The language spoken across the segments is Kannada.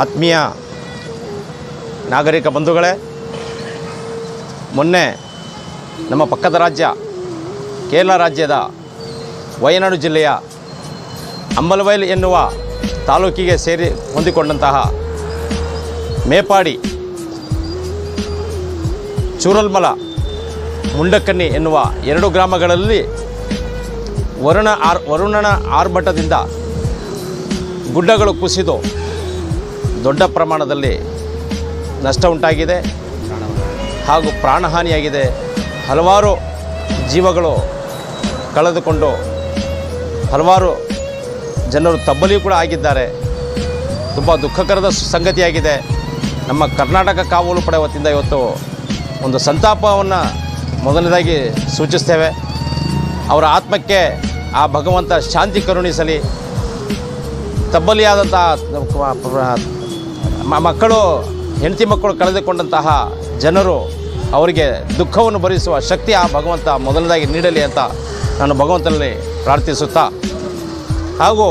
ಆತ್ಮೀಯ ನಾಗರಿಕ ಬಂಧುಗಳೇ, ಮೊನ್ನೆ ನಮ್ಮ ಪಕ್ಕದ ರಾಜ್ಯ, ಕೇರಳ ರಾಜ್ಯದ ವಯನಾಡು ಜಿಲ್ಲೆಯ ಅಂಬಲವೈಲ್ ಎನ್ನುವ ತಾಲೂಕಿಗೆ ಸೇರಿ ಹೊಂದಿಕೊಂಡಂತಹ ಮೇಪಾಡಿ ಚೂರಲ್ಮಲ ಮುಂಡಕನ್ನಿ ಎನ್ನುವ ಎರಡು ಗ್ರಾಮಗಳಲ್ಲಿ ವರುಣ ಆರ್, ವರುಣನ ಆರ್ಭಟದಿಂದ ಗುಡ್ಡಗಳು ಕುಸಿದು ದೊಡ್ಡ ಪ್ರಮಾಣದಲ್ಲಿ ನಷ್ಟ ಉಂಟಾಗಿದೆ ಹಾಗೂ ಪ್ರಾಣಹಾನಿಯಾಗಿದೆ. ಹಲವಾರು ಜೀವಗಳು ಕಳೆದುಕೊಂಡು ಹಲವಾರು ಜನರು ತಬ್ಬಲಿ ಕೂಡ ಆಗಿದ್ದಾರೆ. ತುಂಬ ದುಃಖಕರದ ಸಂಗತಿಯಾಗಿದೆ. ನಮ್ಮ ಕರ್ನಾಟಕ ಕಾವಲು ಪಡೆ ವತಿಯಿಂದ ಇವತ್ತು ಒಂದು ಸಂತಾಪವನ್ನು ಮೊದಲನೇದಾಗಿ ಸೂಚಿಸ್ತೇವೆ. ಅವರ ಆತ್ಮಕ್ಕೆ ಆ ಭಗವಂತ ಶಾಂತಿ ಕರುಣಿಸಲಿ. ತಬ್ಬಲಿಯಾದಂಥ ಮಕ್ಕಳು, ಹೆಂಡತಿ ಮಕ್ಕಳು ಕಳೆದುಕೊಂಡಂತಹ ಜನರು ಅವರಿಗೆ ದುಃಖವನ್ನು ಭರಿಸುವ ಶಕ್ತಿ ಆ ಭಗವಂತ ಮೊದಲನೇದಾಗಿ ನೀಡಲಿ ಅಂತ ನಾನು ಭಗವಂತನಲ್ಲಿ ಪ್ರಾರ್ಥಿಸುತ್ತಾ, ಹಾಗೂ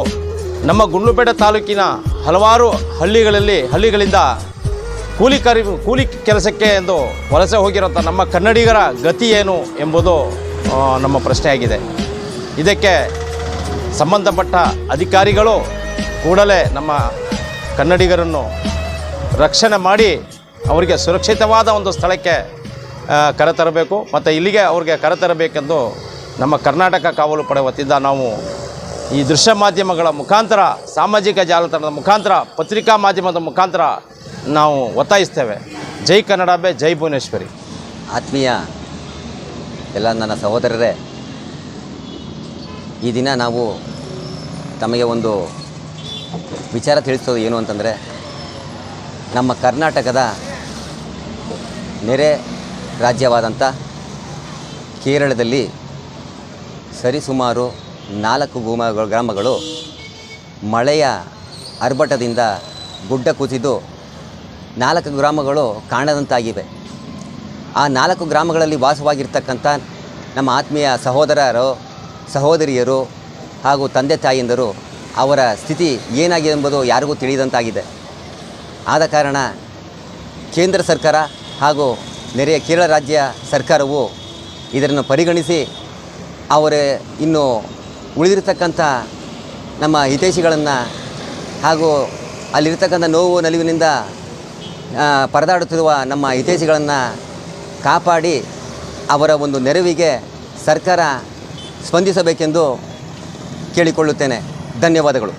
ನಮ್ಮ ಗುಂಡ್ಲುಪೇಟೆ ತಾಲೂಕಿನ ಹಲವಾರು ಹಳ್ಳಿಗಳಲ್ಲಿ, ಹಳ್ಳಿಗಳಿಂದ ಕೂಲಿ ಕರಿ, ಕೂಲಿ ಕೆಲಸಕ್ಕೆ ಎಂದು ವಲಸೆ ಹೋಗಿರೋಂಥ ನಮ್ಮ ಕನ್ನಡಿಗರ ಗತಿ ಏನು ಎಂಬುದು ನಮ್ಮ ಪ್ರಶ್ನೆಯಾಗಿದೆ. ಇದಕ್ಕೆ ಸಂಬಂಧಪಟ್ಟ ಅಧಿಕಾರಿಗಳು ಕೂಡಲೇ ನಮ್ಮ ಕನ್ನಡಿಗರನ್ನು ರಕ್ಷಣೆ ಮಾಡಿ ಅವರಿಗೆ ಸುರಕ್ಷಿತವಾದ ಒಂದು ಸ್ಥಳಕ್ಕೆ ಕರೆತರಬೇಕು ಮತ್ತು ಇಲ್ಲಿಗೆ ಅವ್ರಿಗೆ ಕರೆತರಬೇಕೆಂದು ನಮ್ಮ ಕರ್ನಾಟಕ ಕಾವಲು ಪಡೆ ವತಿಯಿಂದ ನಾವು ಈ ದೃಶ್ಯ ಮಾಧ್ಯಮಗಳ ಮುಖಾಂತರ, ಸಾಮಾಜಿಕ ಜಾಲತಾಣದ ಮುಖಾಂತರ, ಪತ್ರಿಕಾ ಮಾಧ್ಯಮದ ಮುಖಾಂತರ ನಾವು ಒತ್ತಾಯಿಸ್ತೇವೆ. ಜೈ ಕನ್ನಡಾಬೆ ಜೈ ಭುವನೇಶ್ವರಿ. ಆತ್ಮೀಯ ಎಲ್ಲ ನನ್ನ ಸಹೋದರರೇ, ಈ ದಿನ ನಾವು ತಮಗೆ ಒಂದು ವಿಚಾರ ತಿಳಿಸೋದು ಏನು ಅಂತಂದರೆ ನಮ್ಮ ಕರ್ನಾಟಕದ ನೆರೆ ರಾಜ್ಯವಾದಂಥ ಕೇರಳದಲ್ಲಿ ಸರಿಸುಮಾರು ನಾಲ್ಕು ಗುಮ ಗ್ರಾಮಗಳು ಮಳೆಯ ಅರ್ಭಟದಿಂದ ಗುಡ್ಡ ಕುಸಿದು ನಾಲ್ಕು ಗ್ರಾಮಗಳು ಕಾಣದಂತಾಗಿವೆ. ಆ ನಾಲ್ಕು ಗ್ರಾಮಗಳಲ್ಲಿ ವಾಸವಾಗಿರ್ತಕ್ಕಂಥ ನಮ್ಮ ಆತ್ಮೀಯ ಸಹೋದರರು, ಸಹೋದರಿಯರು ಹಾಗೂ ತಂದೆ ತಾಯಿಯಂದರು ಅವರ ಸ್ಥಿತಿ ಏನಾಗಿದೆ ಎಂಬುದು ಯಾರಿಗೂ ತಿಳಿದಂತಾಗಿದೆ. ಆದ ಕಾರಣ ಕೇಂದ್ರ ಸರ್ಕಾರ ಹಾಗೂ ನೆರೆಯ ಕೇರಳ ರಾಜ್ಯ ಸರ್ಕಾರವು ಇದನ್ನು ಪರಿಗಣಿಸಿ ಅವರ ಇನ್ನು ಉಳಿದಿರತಕ್ಕಂಥ ನಮ್ಮ ಹಿತೈಷಿಗಳನ್ನು ಹಾಗೂ ಅಲ್ಲಿರ್ತಕ್ಕಂಥ ನೋವು ನಲಿವಿನಿಂದ ಪರದಾಡುತ್ತಿರುವ ನಮ್ಮ ಹಿತೈಷಿಗಳನ್ನು ಕಾಪಾಡಿ ಅವರ ಒಂದು ನೆರವಿಗೆ ಸರ್ಕಾರ ಸ್ಪಂದಿಸಬೇಕೆಂದು ಕೇಳಿಕೊಳ್ಳುತ್ತೇನೆ. ಧನ್ಯವಾದಗಳು.